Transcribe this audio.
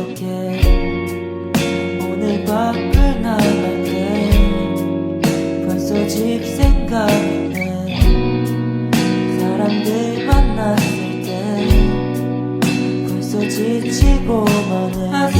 부족해. 오늘 밖을 나갈 때 벌써 집 생각이네 사람들 만났을 때 벌써 지치고만 해